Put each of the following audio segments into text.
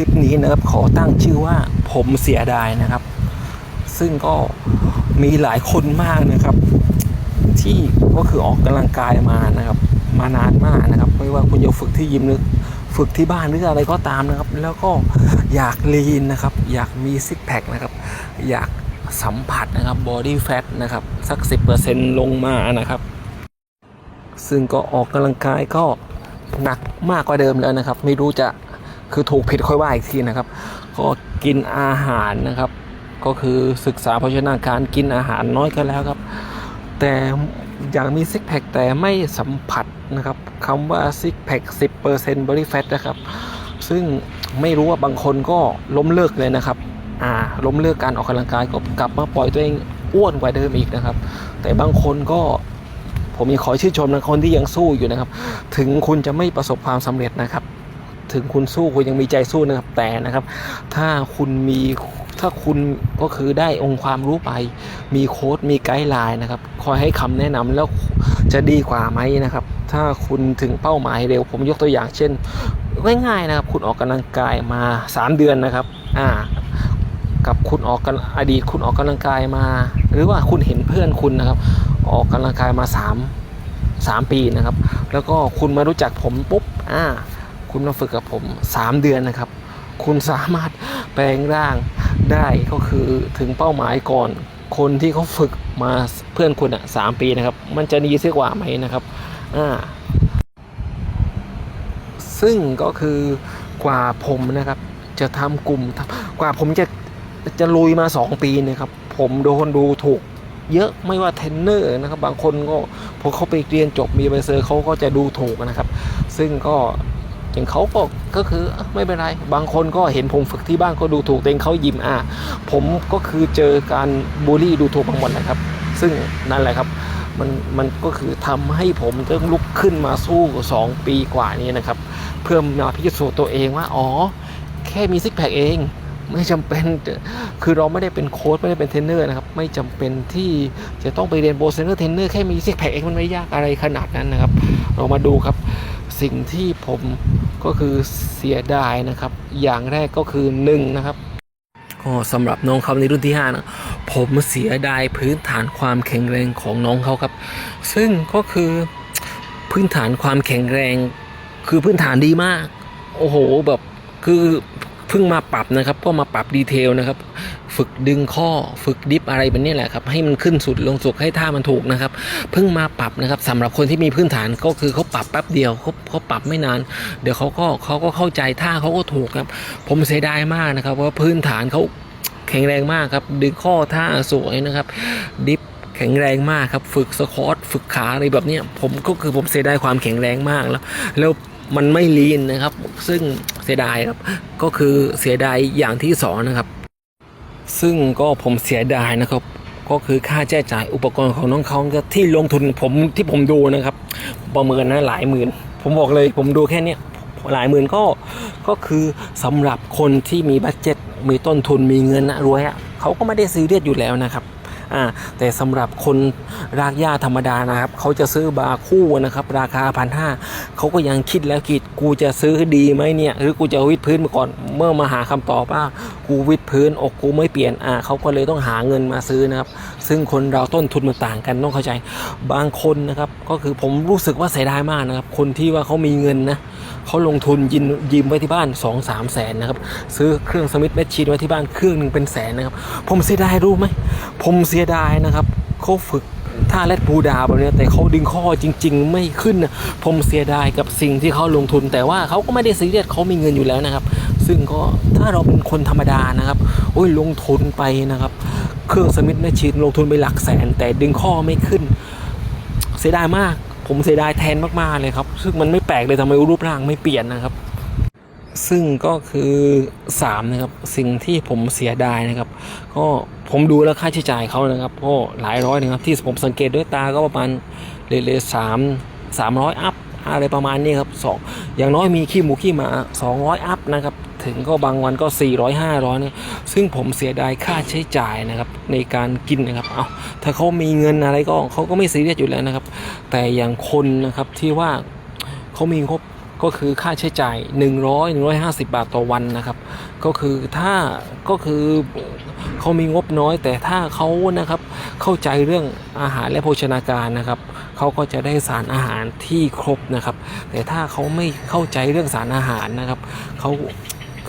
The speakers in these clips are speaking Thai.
ลิปนี้นะครับขอตั้งชื่อว่าผมเสียดายนะครับ ซึ่งก็มีหลายคนมากนะครับ ที่ก็คือออกกำลังกายมานะครับ มานานมากนะครับ ไม่ว่าคุณจะฝึกที่ยิมหรือฝึกที่บ้านหรืออะไรก็ตามนะครับ แล้วก็อยากลีนนะครับ อยากมีซิกแพคนะครับ อยากสัมผัสนะครับบอดี้แฟทนะครับ สัก 10%ลงมานะครับ ซึ่งก็ออกกำลังกายก็หนักมากกว่าเดิมแล้วนะครับ ไม่รู้จะ คือถูกผิดค่อยว่าอีกทีนะครับ ก็กินอาหารนะครับ ก็คือศึกษาโภชนาการกินอาหารน้อยก็แล้วครับ แต่อย่ากมีซิกแพคแต่ไม่สัมผัสนะครับคำว่าซิกแพค10% body fat นะครับ ซึ่งไม่รู้ว่าบางคนก็ล้มเลิกเลยนะครับ อ่า ล้มเลิกการออกกำลังกายก็กลับมาปล่อยตัวเองอ้วนกว่าเดิมอีกนะครับ แต่บางคนก็ผมยังขอชื่นชมนะคนที่ยังสู้อยู่นะครับ ถึงคุณจะไม่ประสบความสำเร็จนะครับ ถึงคุณสู้คุณยังมีใจสู้นะครับแต่นะครับ ถ้าคุณมีถ้าคุณก็คือได้องค์ความรู้ไป มีโค้ดมีไกด์ไลน์นะครับ คอยให้คำแนะนำแล้วจะดีกว่าไหมนะครับ ถ้าคุณถึงเป้าหมายเร็ว ผมยกตัวอย่างเช่นง่ายๆนะครับ คุณออกกำลังกายมา 3 เดือนนะครับ อ่า กับคุณออกกันอดีตคุณออกกำลังกายมา หรือว่าคุณเห็นเพื่อนคุณนะครับ ออกกำลังกายมา 3 3 ปีนะครับ แล้วก็คุณมารู้จักผมปุ๊บ อ่า คุณมาฝึกกับผม 3 เดือนนะครับ คุณสามารถแปลงร่างได้ก็คือถึงเป้าหมายก่อน คนที่เขาฝึกมาเพื่อนคุณอะสามปีนะครับ มันจะดีเสียกว่าไหมนะครับอ่าซึ่งก็คือกว่าผมนะครับ จะทำกลุ่มกว่าผมจะจะลุยมา 2 ปีนะครับ ผมโดนดูถูกเยอะไม่ว่าเทรนเนอร์นะครับ บางคนก็พอเขาไปเรียนจบมีใบเซอร์เขาก็จะดูถูกนะครับ ซึ่งก็ อย่างเขาก็ก็คือไม่เป็นไร บางคนก็เห็นผมฝึกที่บ้านก็ดูถูกเองเขายิ้มอะผมก็คือเจอการบูลลี่ดูถูกบางหมดนะครับ ซึ่งนั่นแหละครับมันมันก็คือทำให้ผมต้องลุกขึ้นมาสู้ 2 ปีกว่านี้นะครับ เพื่อมาพิสูจน์ตัวเองว่า อ๋อ แค่มีซิกแพคเอง ไม่จำเป็นคือเราไม่ได้เป็นโค้ชไม่ได้เป็นเทรนเนอร์นะครับ ไม่จำเป็นที่จะต้องไปเรียนโบเซนเนอร์เทรนเนอร์แค่มีซิกแพคเองมันไม่ยากอะไรขนาดนั้นนะครับ เรามาดูครับสิ่งที่ผมก็คือเสียดายนะครับ อย่างแรกก็คือหนึ่งนะครับก็สำหรับน้องเขาในรุ่นที่5นะผมเสียดายพื้นฐานความแข็งแรงของน้องเขาครับ ซึ่งก็คือพื้นฐานความแข็งแรง คือพื้นฐานดีมาก โอ้โหแบบคือ เพิ่งมาปรับนะครับ ก็มาปรับดีเทลนะครับ ฝึกดึงข้อฝึกดิฟอะไรแบบนี้แหละครับ ให้มันขึ้นสุดลงสุดให้ท่ามันถูกนะครับ เพิ่งมาปรับนะครับสำหรับคนที่มีพื้นฐานก็คือเขาปรับแป๊บเดียวเขาเขาปรับไม่นาน เดี๋ยวเขาก็เขาก็เข้าใจท่าเขาก็ถูกครับ ผมเสียดายมากนะครับว่าพื้นฐานเขาแข็งแรงมากครับ ดึงข้อท่าสวยนะครับ ดิฟแข็งแรงมากครับ ฝึกสควอตฝึกขาอะไรแบบนี้ผมก็คือผมเสียดายความแข็งแรงมากแล้ว แล้ว มันไม่ลีนนะครับ ซึ่งเสียดายครับ ก็คือเสียดายอย่างที่สองนะครับ ซึ่งก็ผมเสียดายนะครับ ก็คือค่าใช้จ่ายอุปกรณ์ของน้องเขาที่ลงทุนผมที่ผมดูนะครับ ประเมินนะหลายหมื่น ผมบอกเลยผมดูแค่นี้หลายหมื่นก็ก็คือสำหรับคนที่มีบัตเจ็ตมีต้นทุนมีเงินนะรวยอะ่ะเขาก็ไม่ได้ซื้อเรียดอยู่แล้วนะครับ อ่าแต่สำหรับคนรากหญ้าธรรมดานะครับเขาจะซื้อบาร์คู่นะครับ ราคาพันห้าเขาก็ยังคิดแล้วคิดกูจะซื้อดีไหมเนี่ยหรือกูจะวิดพื้นมาก่อนเมื่อมาหาคำตอบว่ากูวิดพื้นอกกูไม่เปลี่ยนอ่าเขาก็เลยต้องหาเงินมาซื้อนะครับ ซึ่งคนเราต้นทุนมันต่างกันต้องเข้าใจบางคนนะครับก็คือผมรู้สึกว่าเสียดายมากนะครับ คนที่ว่าเขามีเงินนะเขาลงทุนยินยิมไว้ที่บ้าน 2 3แสนนะครับซื้อเครื่องสมิธแมชชีนไว้ที่บ้านเครื่องหนึ่งเป็นแสนนะครับผมเสียดายรู้ไหมผมเสียียดายนะครับเขาฝึกท่าแรดบูดาแบบนี้แต่เขาดึงข้อจริง ๆ ไม่ขึ้นนะผมเสียดายกับสิ่งที่เขาลงทุน แต่ว่าเขาก็ไม่ได้ซีเรียสเขามีเงินอยู่แล้วนะครับ ซึ่งก็ถ้าเราเป็นคนธรรมดานะครับโอ้ยลงทุนไปนะครับ เครื่องสมิธแมชชีนลงทุนไปหลักแสน แต่ดึงข้อไม่ขึ้น เสียดายมาก ผมเสียดายแทนมากๆเลยครับ ซึ่งมันไม่แปลกเลยทำไมรูปร่างไม่เปลี่ยนนะครับ ซึ่งก็คือ3นะครับสิ่งที่ผมเสียดายนะครับ ก็ผมดูแล้วค่าใช้จ่ายเขานะครับก็หลายร้อยนะครับที่ผมสังเกตด้วยตาก็ประมาณเลเลสามสามร้อยอัพอะไรประมาณนี้ครับสองอย่างน้อยมีขี้หมูขี้หมา 200 อัพนะครับ ถึงก็บางวันก็ 400 500เนี่ยซึ่งผมเสียดายค่าใช้จ่ายนะครับ ในการกินนะครับเอาถ้าเขามีเงินอะไรก็เขาก็ไม่ซีเรียสอยู่แล้วนะครับ แต่อย่างคนนะครับที่ว่าเขามีงบ ก็คือค่าใช้จ่าย 100 150 บาทต่อวันนะครับ ก็คือถ้าก็คือเขามีงบน้อย แต่ถ้าเขานะครับเข้าใจเรื่องอาหารและโภชนาการนะครับเขาก็จะได้สารอาหารที่ครบนะครับ แต่ถ้าเขาไม่เข้าใจเรื่องสารอาหารนะครับเขา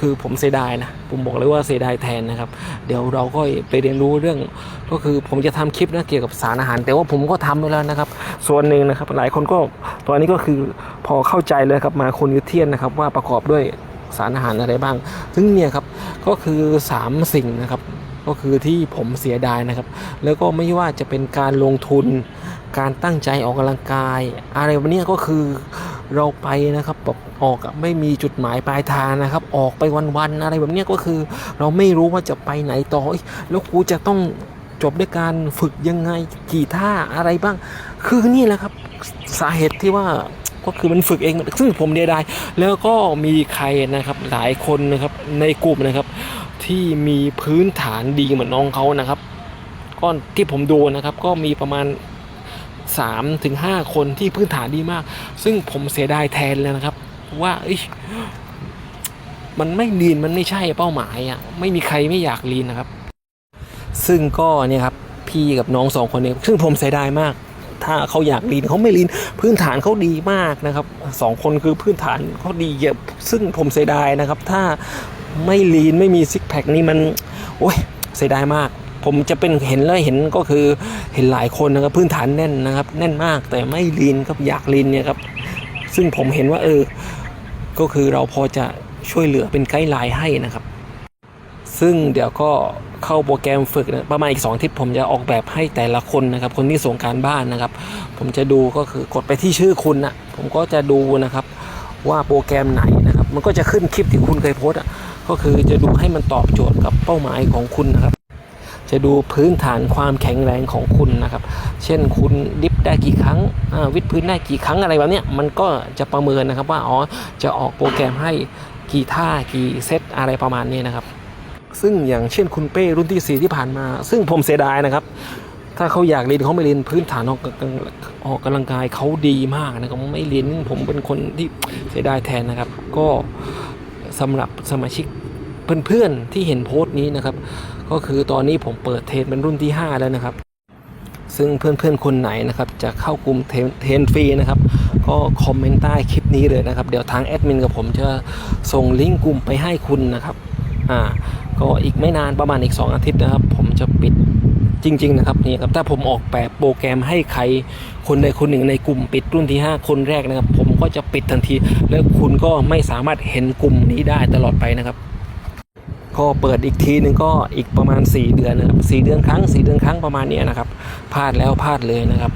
คือผมเสียดายนะ ผมบอกเลยว่าเสียดายแทนนะครับ เดี๋ยวเราก็ไปเรียนรู้เรื่อง ก็คือผมจะทำคลิปนะเกี่ยวกับสารอาหาร แต่ว่าผมก็ทำไปแล้วนะครับ ส่วนหนึ่งนะครับ หลายคนก็ตอนนี้ก็คือพอเข้าใจเลยครับมาคนนิวเทียนนะครับว่าประกอบด้วยสารอาหารอะไรบ้าง ซึ่งเนี่ยครับก็คือ 3 สิ่งนะครับ ก็คือที่ผมเสียดายนะครับ แล้วก็ไม่ว่าจะเป็นการลงทุน การตั้งใจออกกำลังกาย อะไรแบบนี้ก็คือ เราไปนะครับแบบออกไม่มีจุดหมายปลายทางนะครับ ออกไปวันๆอะไรแบบนี้ก็คือ เราไม่รู้ว่าจะไปไหนต่อแล้วกูจะต้องจบด้วยการฝึกยังไงกี่ท่าอะไรบ้าง คือนี่แหละครับสาเหตุที่ว่าก็คือมันฝึกเองซึ่งผมเดียดายแล้วก็มีใครนะครับหลายคนนะครับในกลุ่มนะครับ ที่มีพื้นฐานดีเหมือนน้องเขานะครับก็ที่ผมดูนะครับก็มีประมาณ 3ถึง5คนที่พื้นฐานดีมาก ซึ่งผมเสียดายแทนเลยนะครับ ว่าเอ้ยมันไม่ลีนมันไม่ใช่เป้าหมายอะไม่มีใครไม่อยากลีนนะครับ ซึ่งก็เนี่ยครับพี่กับน้องสองคนนี้ซึ่งผมเสียดายมาก ถ้าเขาอยากลีนเขาไม่ลีนพื้นฐานเขาดีมากนะครับสองคนคือพื้นฐานเขาดีเยอะซึ่งผมเสียดายนะครับ ถ้าไม่ลีนไม่มีซิกแพคนี่มันโอ้ยเสียดายมาก ผมจะเป็นเห็นแล้วเห็นก็คือเห็นหลายคนนะครับพื้นฐานแน่นนะครับ แน่นมากแต่ไม่ลีนครับอยากลีนเนี่ยครับซึ่งผมเห็นว่าเออ ก็คือเราพอจะช่วยเหลือเป็นไกด์ไลน์ให้นะครับ ซึ่งเดี๋ยวก็เข้าโปรแกรมฝึกนะประมาณอีก2อาทิตย์ผมจะออกแบบให้แต่ละคนนะครับ คนที่ส่งการบ้านนะครับ ผมจะดูก็คือกดไปที่ชื่อคุณนะผมก็จะดูนะครับว่าโปรแกรมไหนนะครับ มันก็จะขึ้นคลิปที่คุณเคยโพสอะก็คือจะดูให้มันตอบโจทย์กับเป้าหมายของคุณนะครับ จะดูพื้นฐานความแข็งแรงของคุณนะครับ เช่นคุณดิฟได้กี่ครั้งวิดพื้นได้กี่ครั้งอะไรแบบนี้มันก็จะประเมินนะครับว่าอ๋อจะออกโปรแกรมให้กี่ท่ากี่เซตอะไรประมาณนี้นะครับ ซึ่งอย่างเช่นคุณเป้รุ่นที่ 4 ที่ผ่านมา ซึ่งผมเสียดายนะครับ ถ้าเขาอยากเรียนเขาไม่เรียนพื้นฐานออกออกกำลังกายเขาดีมากนะครับไม่เรียนผมเป็นคนที่เสียดายแทนนะครับ ก็สำหรับสมาชิกเพื่อนๆที่เห็นโพสต์นี้นะครับ ก็คือตอนนี้ผมเปิดเทรนเป็นรุ่นที่ 5 แล้วนะครับ ซึ่งเพื่อนๆคนไหนนะครับจะเข้ากลุ่มเทรนฟรีนะครับ ก็คอมเมนต์ใต้คลิปนี้เลยนะครับ เดี๋ยวทางแอดมินกับผมจะส่งลิงก์กลุ่มไปให้คุณนะครับอ่าก็อีกไม่นานประมาณอีก 2 อาทิตย์นะครับ ผมจะปิดจริง ๆ นะครับนี่ครับถ้าผมออกแบบโปรแกรมให้ใครคนใดคนหนึ่งในกลุ่มปิดรุ่นที่ 5 คนแรกนะครับ ผมก็จะปิดทันที แล้วคุณก็ไม่สามารถเห็นกลุ่มนี้ได้ตลอดไปนะครับ ก็เปิดอีกทีหนึ่งก็อีกประมาณ 4 เดือนนะครับสเดือนครั้ง 4 เดือนครั้งประมาณเนี้ยนะครับพลาดแล้วพลาดเลยนะครับ